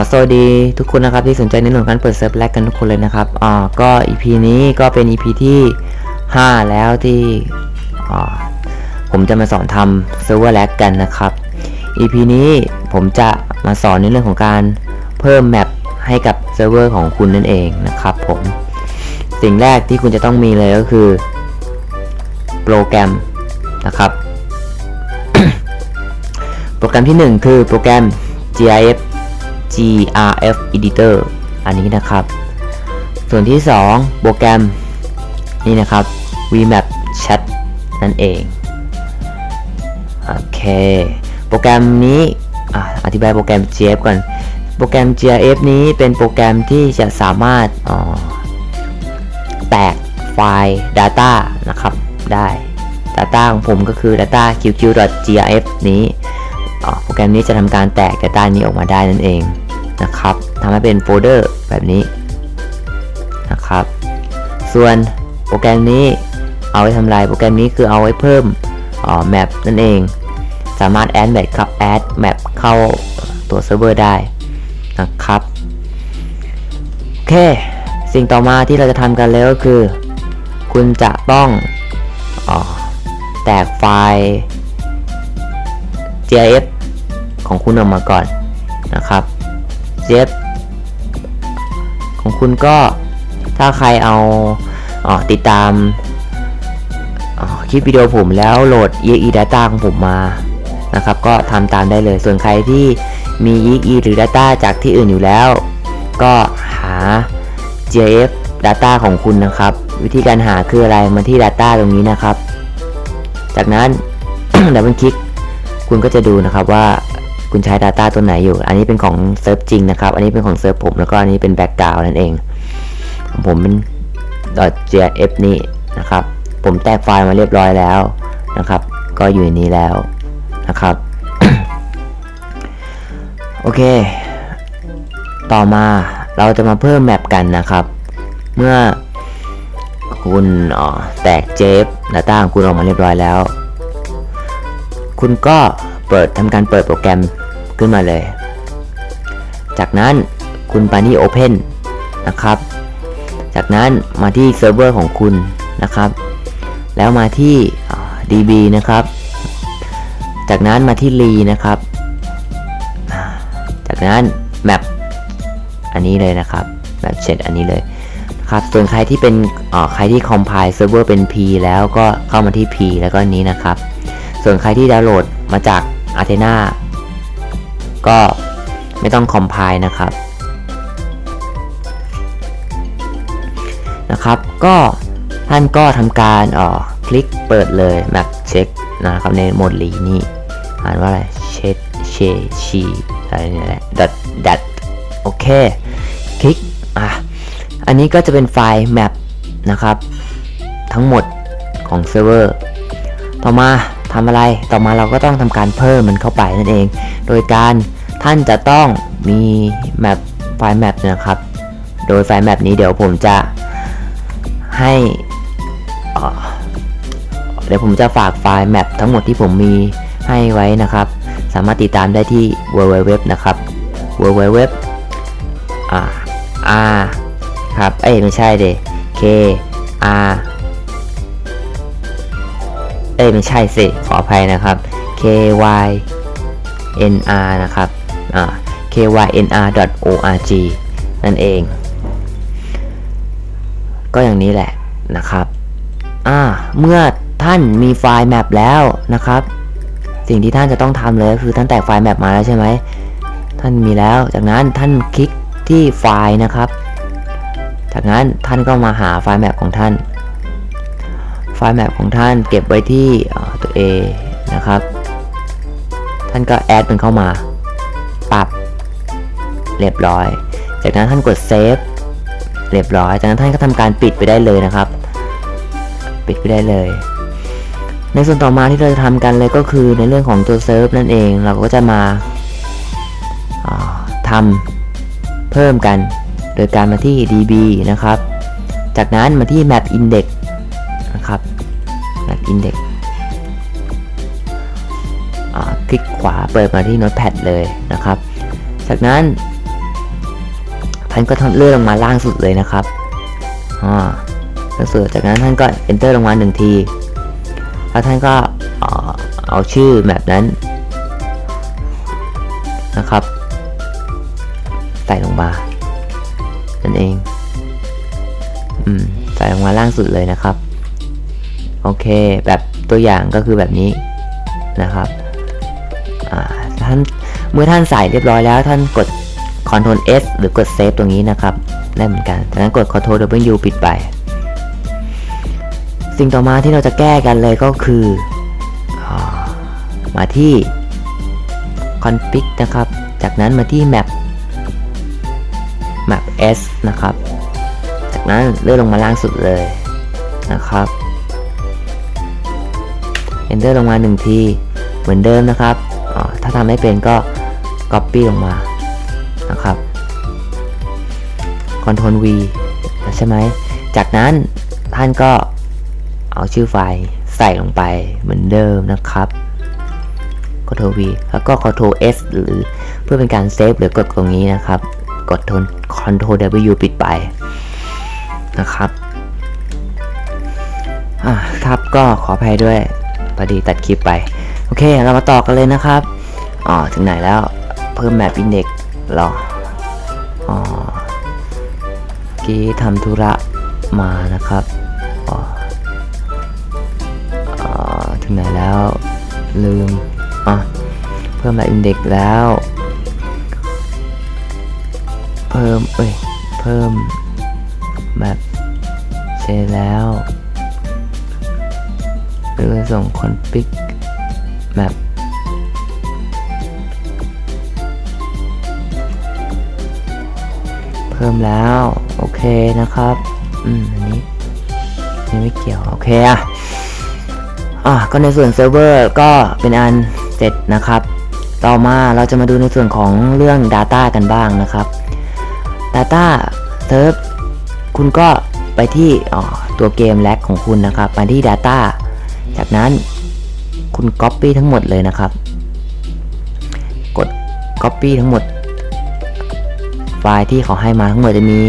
ขอสวัสดีทุกคนนะครับที่สนใจในเรื่องของการเปิดเซิร์ฟแลกกันทุกคนเลยนะครับอ่าก็ EP นี้ก็เป็น EP ที่ 5 แล้วที่อ่าผมจะมาสอนทำเซิร์ฟเวอร์แลกกันนะครับ EP นี้ผมจะมาสอนในเรื่องของการเพิ่มแมปให้กับเซิร์ฟเวอร์ของคุณนั่นเองนะครับผมสิ่งแรกที่คุณจะต้องมีเลยก็คือ โปรแกรมนะครับ โปรแกรมที่ 1 คือโปรแกรม GIF GRF Editor อันนี้นะครับ ส่วนที่ 2 โปรแกรมนี่นะครับ VMap Chat นั่นเอง โอเค โปรแกรมนี้ออธิบายโปรแกรม GF ก่อน โปรแกรม GIF นี้เป็นโปรแกรมที่จะสามารถแตกไฟล์ Data นะครับ ได้ Data ของผมก็คือ data qq.grf นี้ โปรแกรมนี้จะทำการแตก Data นี้ออกมาได้นั่นเองนะครับทำให้เป็นโฟลเดอร์แบบนี้นะครับ ส่วนโปรแกรมนี้เอาไว้ทำลายโปรแกรมนี้คือเอาไว้เพิ่มแมปนั่นเอง สามารถแอดแมปครับแอดแมปเข้าตัวเซิร์ฟเวอร์ได้นะครับโอเค สิ่งต่อมาที่เราจะทำกันเลยก็คือ คุณจะต้องอาแตกไฟล์ GIF ของคุณออกมาก่อนนะครับ GIF ของคุณก็ถ้าใครเอาอติดตามคลิปวิดีโอผมแล้วโหลด EXE Data ของผมมานะครับ ก็ทำตามได้เลย ส่วนใครที่มี EXE หรือ Data จากที่อื่นอยู่แล้ว ก็หา GIF Data ของคุณนะครับ วิธีการหาคืออะไรมาที่ Data ตรงนี้นะครับ จากนั้น ดับเบิลคลิก คุณก็จะดูนะครับว่าคุณใช้ Data ตัวไหนอยู่ อันนี้เป็นของเซิร์ฟจริงนะครับ อันนี้เป็นของเซิร์ฟผม แล้วก็อันนี้เป็นแบ็กกราวนั่นเอง ผมเป็น .gif นี่นะครับ ผมแตกไฟล์มาเรียบร้อยแล้วนะครับ ก็อยู่ในนี้แล้วนะครับ โอเค ต่อมาเราจะมาเพิ่มแมปกันนะครับ เมื่อคุณแตกเจฟ Data ของคุณออกมาเรียบร้อยแล้ว คุณก็เปิดทำการเปิดโปรแกรมขึ้นมาเลย จากนั้นคุณไปที่ Open นะครับ จากนั้นมาที่เซิร์ฟเวอร์ของคุณนะครับ แล้วมาที่ DB นะครับ จากนั้นมาที่ Lee นะครับ จากนั้น Map อันนี้เลยนะครับ Map เช็ดอันนี้เลยครับส่วนใครที่เป็นอ่าใครที่ compile เซิร์ฟเวอร์เป็น P แล้วก็เข้ามาที่ P แล้วก็นี้นะครับ ส่วนใครที่ดาวน์โหลดมาจาก Athena ก็ไม่ต้อง compile นะครับนะครับก็ท่านก็ทำการอ๋อคลิกเปิดเลย map check นะครับในโหมดลีนี่อ่านว่าอะไรเชดเชชีอะไรนี่แหละ dot dat โอเค คลิกอะอันนี้ก็จะเป็นไฟล์ map นะครับ ทั้งหมดของเซิร์ฟเวอร์ ต่อมา ทำอะไรต่อมาเราก็ต้องทำการเพิ่มมันเข้าไปนั่นเอง โดยการท่านจะต้องมีแมปไฟล์แมปนะครับ โดยไฟล์แมปนี้เดี๋ยวผมจะให้เดี๋ยวผมจะฝากไฟล์แมปทั้งหมดที่ผมมีให้ไว้นะครับ สามารถติดตามได้ที่ www นะครับ www อ่า r ครับ เอ้ยไม่ใช่เด k r เอ้ยไม่ใช่สิ ขออภัยนะครับ k y n r นะครับอ่า k y n r org นั่นเอง ก็อย่างนี้แหละนะครับอ่าเมื่อท่านมีไฟล์แมปแล้วนะครับ สิ่งที่ท่านจะต้องทำเลยก็คือท่านแตกไฟล์แมปมาแล้วใช่ไหมท่านมีแล้ว จากนั้นท่านคลิกที่ไฟล์นะครับ จากนั้นท่านก็มาหาไฟล์แมปของท่าน ไฟล์แมปของท่านเก็บไว้ที่ตัว A นะครับ ท่านก็แอดมันเข้ามา ปรับ เรียบร้อย จากนั้นท่านกดเซฟเรียบร้อย จากนั้นท่านก็ทำการปิดไปได้เลยนะครับ ปิดไปได้เลย ในส่วนต่อมาที่เราจะทำกันเลยก็คือในเรื่องของตัวเซิร์ฟนั่นเอง เราก็จะมาาทำเพิ่มกัน โดยการมาที่ db นะครับ จากนั้นมาที่ map index นะครับ map index อ่าคลิกขวาเปิดมาที่ notepad เลยนะครับ จากนั้นท่านก็ทเลื่อนลงมาล่างสุดเลยนะครับอ่าแล้วสุดจากนั้นท่านก็ enter ลงมาหนึ่งที แล้วท่านก็เอ่อเอาชื่อแบบนั้นนะครับใส่ลงมานั่นเอง อืม ใส่ลงมาล่างสุดเลยนะครับ โอเค แบบตัวอย่างก็คือแบบนี้นะครับท่านเมื่อท่านใส่เรียบร้อยแล้วท่านกด Ctrl S หรือกด Save ตรงนี้นะครับ ได้เหมือนกันจากนั้นกด Ctrl W ปิดไป สิ่งต่อมาที่เราจะแก้กันเลยก็คืออมาที่ config นะครับ จากนั้นมาที่ map map s นะครับ จากนั้นเลื่อนลงมาล่างสุดเลยนะครับ enter ลงมาหนึ่งที เหมือนเดิมนะครับ ถ้าทำไม่เป็นก็ copy ลงมา นะครับ Ctrl V ใช่ไหม จากนั้นท่านก็เอาชื่อไฟล์ใส่ลงไปเหมือนเดิมนะครับ Ctrl V แล้วก็ Ctrl S หรือเพื่อเป็นการเซฟหรือกดตรงนี้นะครับ กด Ctrl W ปิดไปนะครับ อะครับก็ขออภัยด้วย พอดีตัดคลิปไป โอเค เรามาต่อกันเลยนะครับ อ๋อ ถึงไหนแล้ว เพิ่มแมปอินเด็กหรอ อ๋อ่กี้ทำธุระมานะครับ อ๋อถึงไหนแล้ว ลืม อะ เพิ่มแมปอินเด็กแล้ว เพิ่ม เอ้ย เพิ่มแมปเสร็จแล้ว หรือส่งคอนฟิกแมปเพิ่มแล้ว โอเคนะครับ อืม อันนี้ยังไม่เกี่ยว โอเคอะอะ ก็ในส่วนเซิร์ฟเวอร์ก็เป็นอันเสร็จนะครับ ต่อมาเราจะมาดูในส่วนของเรื่อง Data กันบ้างนะครับ Data เซิร์ฟคุณก็ไปที่อ๋อตัวเกมแลกของคุณนะครับมาที่ Data จากนั้นคุณ Copy ทั้งหมดเลยนะครับ กด Copy ทั้งหมด ไฟล์ที่เขาให้มาทั้งหมดจะมี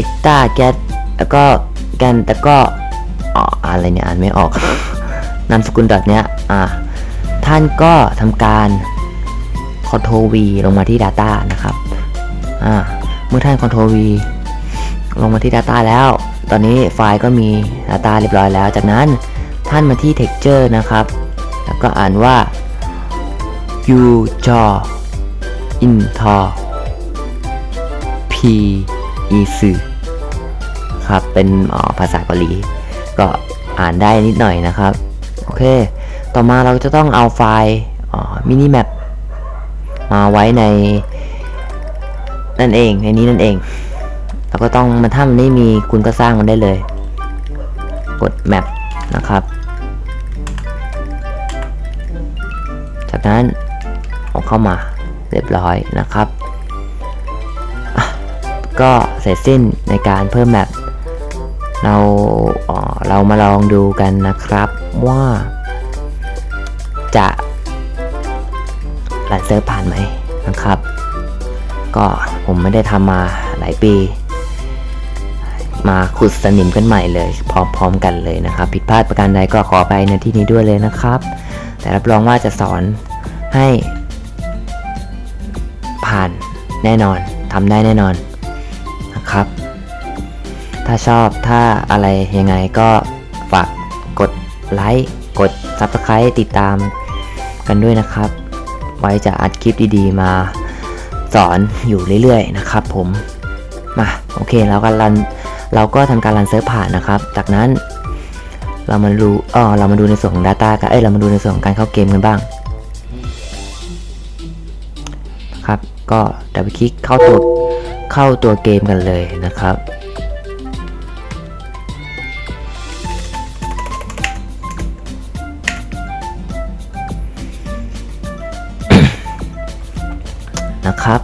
.extra get แล้วก็ gan แล้วก็อ๋ออะไรเนี่ยอ่านไม่ออก นามสกุลดอทเนี้ยอ่าท่านก็ทำการ Ctrl V ลงมาที่ Data นะครับอ่าเมื่อท่าน Ctrl V ลงมาที่ Data แล้ว ตอนนี้ไฟล์ก็มี Data เรียบร้อยแล้ว จากนั้น ท่านมาที่ Texture นะครับ แล้วก็อ่านว่า u j o i n t o p e s ครับ เป็นอ๋อภาษาเกาหลี ก็อ่านได้นิดหน่อยนะครับ โอเค ต่อมาเราจะต้องเอาไฟล์มินิแมปมาไว้ใน นั่นเอง ในนี้นั่นเองเราก็ต้องมันถ้ามันไม่มีคุณก็สร้างมันได้เลย กดแมปนะครับ นั้นเอาเข้ามาเรียบร้อยนะครับ ก็เสร็จสิ้นในการเพิ่มแมปเราเอ่อเรามาลองดูกันนะครับว่าจะรันเซิร์ฟผ่านไหมนะครับ ก็ผมไม่ได้ทำมาหลายปี มาขุดสนิมกันใหม่เลย พร้อมๆกันเลยนะครับ ผิดพลาดประการใดก็ขอไปในที่นี้ด้วยเลยนะครับ แต่รับรองว่าจะสอน ให้ ผ่านแน่นอนทำได้แน่นอนนะครับ ถ้าชอบถ้าอะไรยังไงก็ฝากกดไลค์กด Subscribe ติดตามกันด้วยนะครับ ไว้จะอัดคลิปดีๆมาสอนอยู่เรื่อยๆนะครับผม มาโอเคเราก็รันเราก็ทำการรันเซิร์ฟผ่านนะครับ จากนั้นเรามาดูอ๋อเรามาดูในส่วนของ Data กันเอ้ยเรามาดูในส่วนของการเข้าเกมกันบ้าง ก็ดับเบิลคลิกเข้าตัวเข้าตัวเกมกันเลยนะครับนะครับ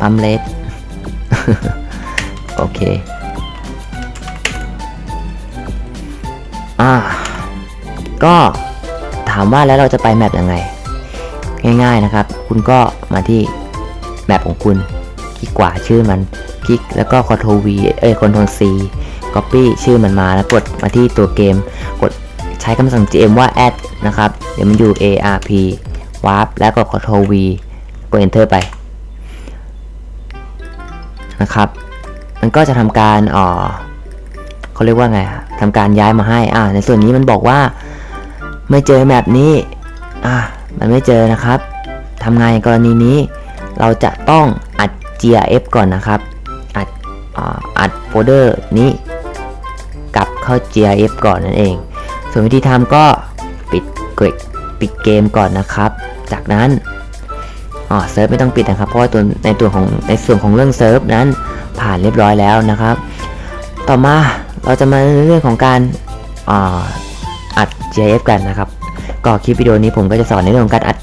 ปั๊มเลสโอเค อ่า ก็ถามว่าแล้วเราจะไปแมปยังไง ง่ายๆนะครับ คุณก็มาที่แมปของคุณ คลิกขวาชื่อมัน คลิกแล้วก็ Ctrl V เอ้ย Ctrl C Copy ชื่อมันมาแล้วกดมาที่ตัวเกม กดใช้คำสั่ง gm ว่า add นะครับ เดี๋ยวมันอยู่ arp warp แล้วก็ Ctrl V กด enter ไปนะครับ มันก็จะทำการอ่อเขาเรียกว่าไงทำการย้ายมาให้ อ่า ในส่วนนี้มันบอกว่า ไม่เจอแมปนี้ อ่า มันไม่เจอนะครับทำไงกรณีนี้ เราจะต้องอัด GIF ก่อนนะครับ อัดอัดโฟลเดอร์นี้กลับเข้า GIF ก่อนนั่นเอง ส่วนวิธีทำก็ปิดเกรดปิดเกมก่อนนะครับ จากนั้นอ๋อเซิร์ฟไม่ต้องปิดนะครับ เพราะว่าตัวในตัวของในส่วนของเรื่องเซิร์ฟนั้นผ่านเรียบร้อยแล้วนะครับ ต่อมาเราจะมาเรื่องของการออัด GIF กันนะครับ ก็คลิปวิดีโอนี้ผมก็จะสอนในเรื่องของการอัด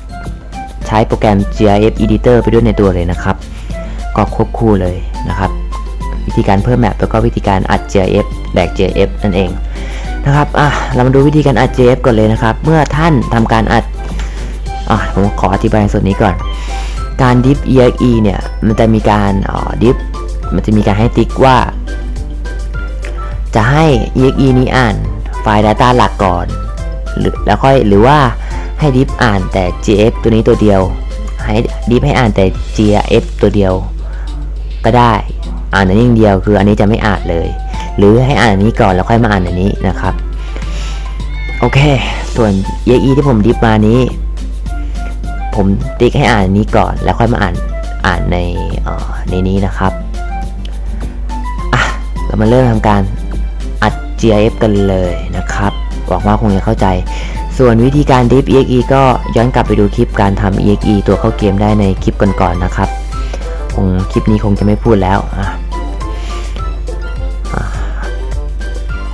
ใช้โปรแกรม GIF Editor ไปด้วยในตัวเลยนะครับ ก็ควบคู่เลยนะครับ วิธีการเพิ่มแมปแล้วก็วิธีการอัด GIF แบก GIF นั่นเองนะครับอะเรามาดูวิธีการอัด GIF ก่อนเลยนะครับ เมื่อท่านทำการอัดอะผมขออธิบายส่วนนี้ก่อน การ diff exe เนี่ย มันจะมีการอ่อ diff มันจะมีการให้ติ๊กว่า จะให้ exe นี้อ่านไฟล์ data หลักก่อน แล้วค่อยหรือว่าให้ดิฟอ่านแต่ gf ตัวนี้ตัวเดียว ให้ดิฟให้อ่านแต่ gf ตัวเดียว ก็ได้อ่านอันนี้อย่างเดียวคืออันนี้จะไม่อ่านเลย หรือให้อ่านอันนี้ก่อนแล้วค่อยมาอ่านอันนี้นะครับ โอเค ส่วน exe ที่ผมดิฟมานี้ ผมติ๊กให้อ่านอันนี้ก่อน แล้วค่อยมาอ่านอ่านในในนี้นะครับอะเรามาเริ่มทำการอัด gif กันเลยนะครับ หวังว่าคงจะเข้าใจ ส่วนวิธีการ diff exe ก็ย้อนกลับไปดูคลิปการทำ exe ตัวเข้าเกมได้ในคลิปก่อนๆนะครับ คงคลิปนี้คงจะไม่พูดแล้วอะอะ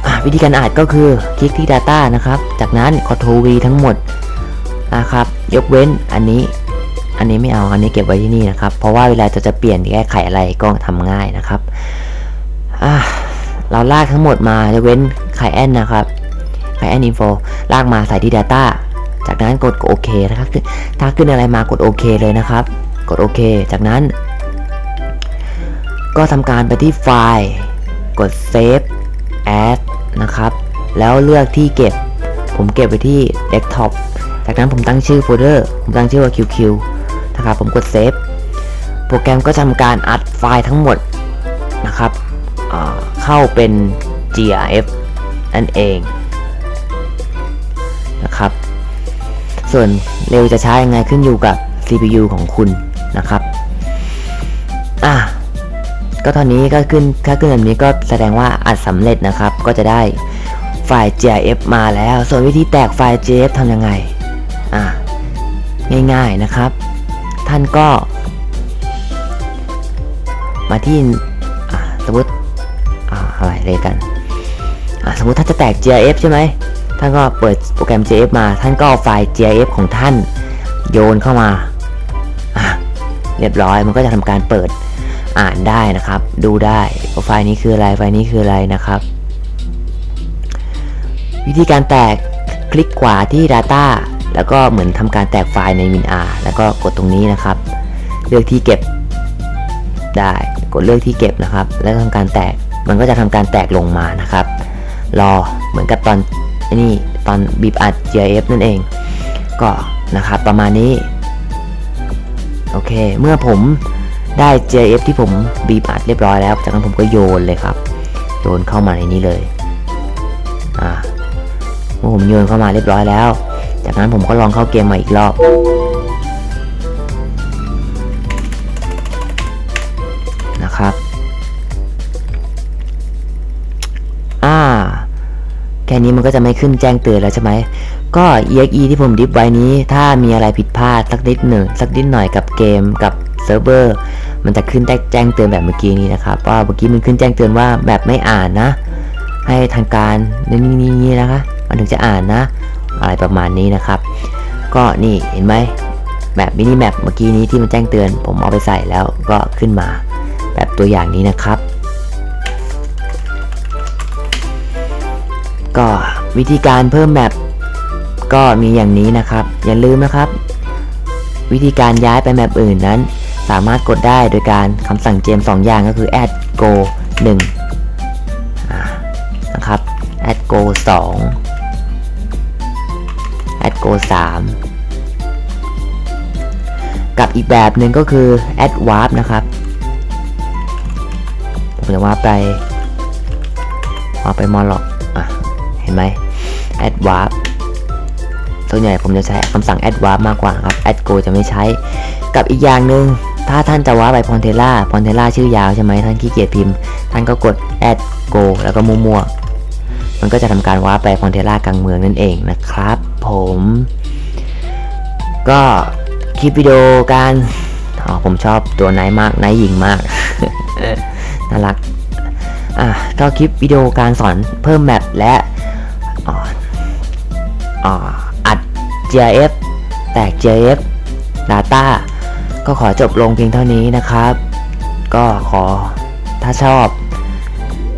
อะวิธีการอ่านก็คือคลิกที่ data นะครับ จากนั้น Ctrl V ทั้งหมดนะครับ ยกเว้นอันนี้อันนี้ไม่เอาอันนี้เก็บไว้ที่นี่นะครับ เพราะว่าเวลาจะจะเปลี่ยนแก้ไขอะไรก็ทำง่ายนะครับอะเราลากทั้งหมดมายกเว้นไข่แอนนะครับ ไข่แอนอินโฟลากมาใส่ที่ Data จากนั้นกดโอเคนะครับถ้าขึ้นอะไรมากดโอเคเลยนะครับ กดโอเค จากนั้น ก็ทำการไปที่ไฟล์ กด Save As นะครับ แล้วเลือกที่เก็บ ผมเก็บไว้ที่ Desktop จากนั้นผมตั้งชื่อโฟลเดอร์ ผมตั้งชื่อว่า QQ นะครับ ผมกด Save โปรแกรมก็ทำการอัดไฟล์ทั้งหมดนะครับ เข้าเป็น GIF นั่นเอง นะครับ ส่วนเร็วจะช้ายังไงขึ้นอยู่กับ CPU ของคุณนะครับอะก็ตอนนี้ก็ขึ้นถ้าขึ้นแบบนี้ก็แสดงว่าอัดสำเร็จนะครับ ก็จะได้ไฟล์ GIF มาแล้ว ส่วนวิธีแตกไฟล์ GIF ทำยังไงอะง่ายๆนะครับ ท่านก็ มาที่อะสมมติอ่าอะไรเลยกันอะสมมติท่าจะแตก GIF ใช่ไหม ท่านก็เปิดโปรแกรม GIF มา ท่านก็เอาไฟล์ GIF ของท่านโยนเข้ามา เรียบร้อย มันก็จะทำการเปิดอ่านได้นะครับ ดูได้ว่าไฟล์นี้คืออะไร ไฟล์นี้คืออะไรนะครับ วิธีการแตกคลิกขวาที่ Data แล้วก็เหมือนทำการแตกไฟล์ใน WinR แล้วก็กดตรงนี้นะครับ เลือกที่เก็บได้ กดเลือกที่เก็บนะครับ แล้วทำการแตก มันก็จะทำการแตกลงมานะครับ รอเหมือนกับตอน นี่ตอนบีบอัด GIF นั่นเอง ก็นะครับประมาณนี้ โอเค เมื่อผมได้ GIF ที่ผมบีบอัดเรียบร้อยแล้ว จากนั้นผมก็โยนเลยครับ โยนเข้ามาในนี้เลย อ่าเมื่อผมโยนเข้ามาเรียบร้อยแล้ว จากนั้นผมก็ลองเข้าเกมมาอีกรอบ ค่นี้มันก็จะไม่ขึ้นแจ้งเตือนแล้วใช่ไหม ก็ exe ที่ผมดิฟไว้นี้ ถ้ามีอะไรผิดพลาดสักนิดหนึ่งสักนิดหน่อยกับเกมกับเซิร์ฟเวอร์ มันจะขึ้นแจ้งเตือนแบบเมื่อกี้นี้นะครับ ว่าเมื่อกี้มันขึ้นแจ้งเตือนว่าแบบไม่อ่านนะ ให้ทางการนี่นี่นี่นะคะ มันถึงจะอ่านนะ อะไรประมาณนี้นะครับ ก็นี่เห็นไหมแบบมินิแมปเมื่อกี้นี้ที่มันแจ้งเตือน ผมเอาไปใส่แล้วก็ขึ้นมา แบบตัวอย่างนี้นะครับ ก็วิธีการเพิ่มแมปก็มีอย่างนี้นะครับ อย่าลืมนะครับ วิธีการย้ายไปแมปอื่นนั้น สามารถกดได้โดยการคำสั่งเจมสองอย่างก็คือ add go 1อ่านะครับ add go 2 add go 3 กับอีกแบบหนึ่งก็คือ add warp นะครับผมจะว่าไปว่าไปมอลล็อก ห็นไหม add warp ส่วนใหญ่ผมจะใช้คำสั่ง add warp มากกว่าครับ add go จะไม่ใช้ กับอีกอย่างหนึ่งถ้าท่านจะว้าไปพอนเทล่าพอนเทล่าชื่อยาวใช่ไหมท่านขี้เกียจพิมพ์ ท่านก็กด add go แล้วก็มั่วๆมันก็จะทำการว้าไปพอนเทล่ากลางเมืองนั่นเองนะครับ ผม ก็คลิปวิดีโอการอ๋อผมชอบตัวไนมากไนหญิงมาก น่ารัก อะก็คลิปวิดีโอการสอนเพิ่มแมปและ อัด GIF แตก GIF Data ก็ขอจบลงเพียงเท่านี้นะครับ ก็ขอถ้าชอบ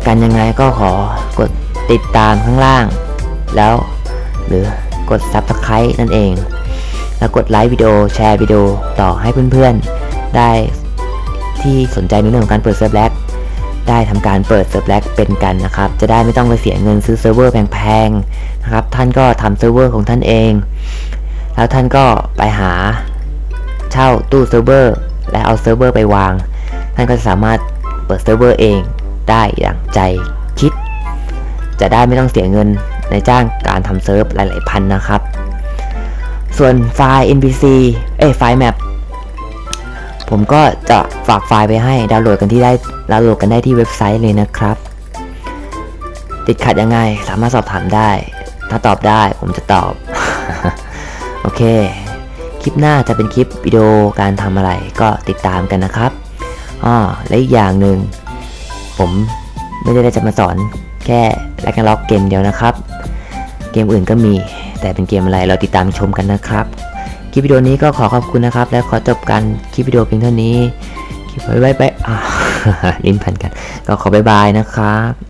กันยังไงก็ขอกดติดตามข้างล่าง แล้วหรือกด Subscribe นั่นเอง แล้วกดไลค์วิดีโอแชร์วิดีโอต่อให้เพื่อนๆ ได้ที่สนใจในเรื่องของการเปิดเซิร์ฟแลก ได้ทำการเปิดเซิร์ฟแลกเป็นกันนะครับ จะได้ไม่ต้องไปเสียเงินซื้อเซิร์ฟเวอร์แพงๆนะครับ ท่านก็ทำเซิร์ฟเวอร์ของท่านเอง แล้วท่านก็ไปหาเช่าตู้เซิร์ฟเวอร์และเอาเซิร์ฟเวอร์ไปวาง ท่านก็สามารถเปิดเซิร์ฟเวอร์เองได้อย่างใจคิด จะได้ไม่ต้องเสียเงินในจ้างการทำเซิร์ฟหลายๆพันนะครับ ส่วนไฟล์ NPC เอ้ยไฟล์ map ผมก็จะฝากไฟล์ไปให้ดาวน์โหลดกันที่ได้ดาวน์โหลดกันได้ที่เว็บไซต์เลยนะครับ ติดขัดยังไงสามารถสอบถามได้ ถ้าตอบได้ผมจะตอบ โอเค คลิปหน้าจะเป็นคลิปวิดีโอการทำอะไรก็ติดตามกันนะครับอ้อและอีกอย่างหนึ่งผมไม่ได้จะมาสอนแค่แลกล็อกเกมเดียวนะครับ เกมอื่นก็มีแต่เป็นเกมอะไรเราติดตามชมกันนะครับ คลิปวิดีโอนี้ก็ขอขอบคุณนะครับ และขอจบการคลิปวิดีโอเพียงเท่านี้คลิปไว้ไว้ไปอ่าลิ้นพันกัน ก็ขอบายบายนะครับ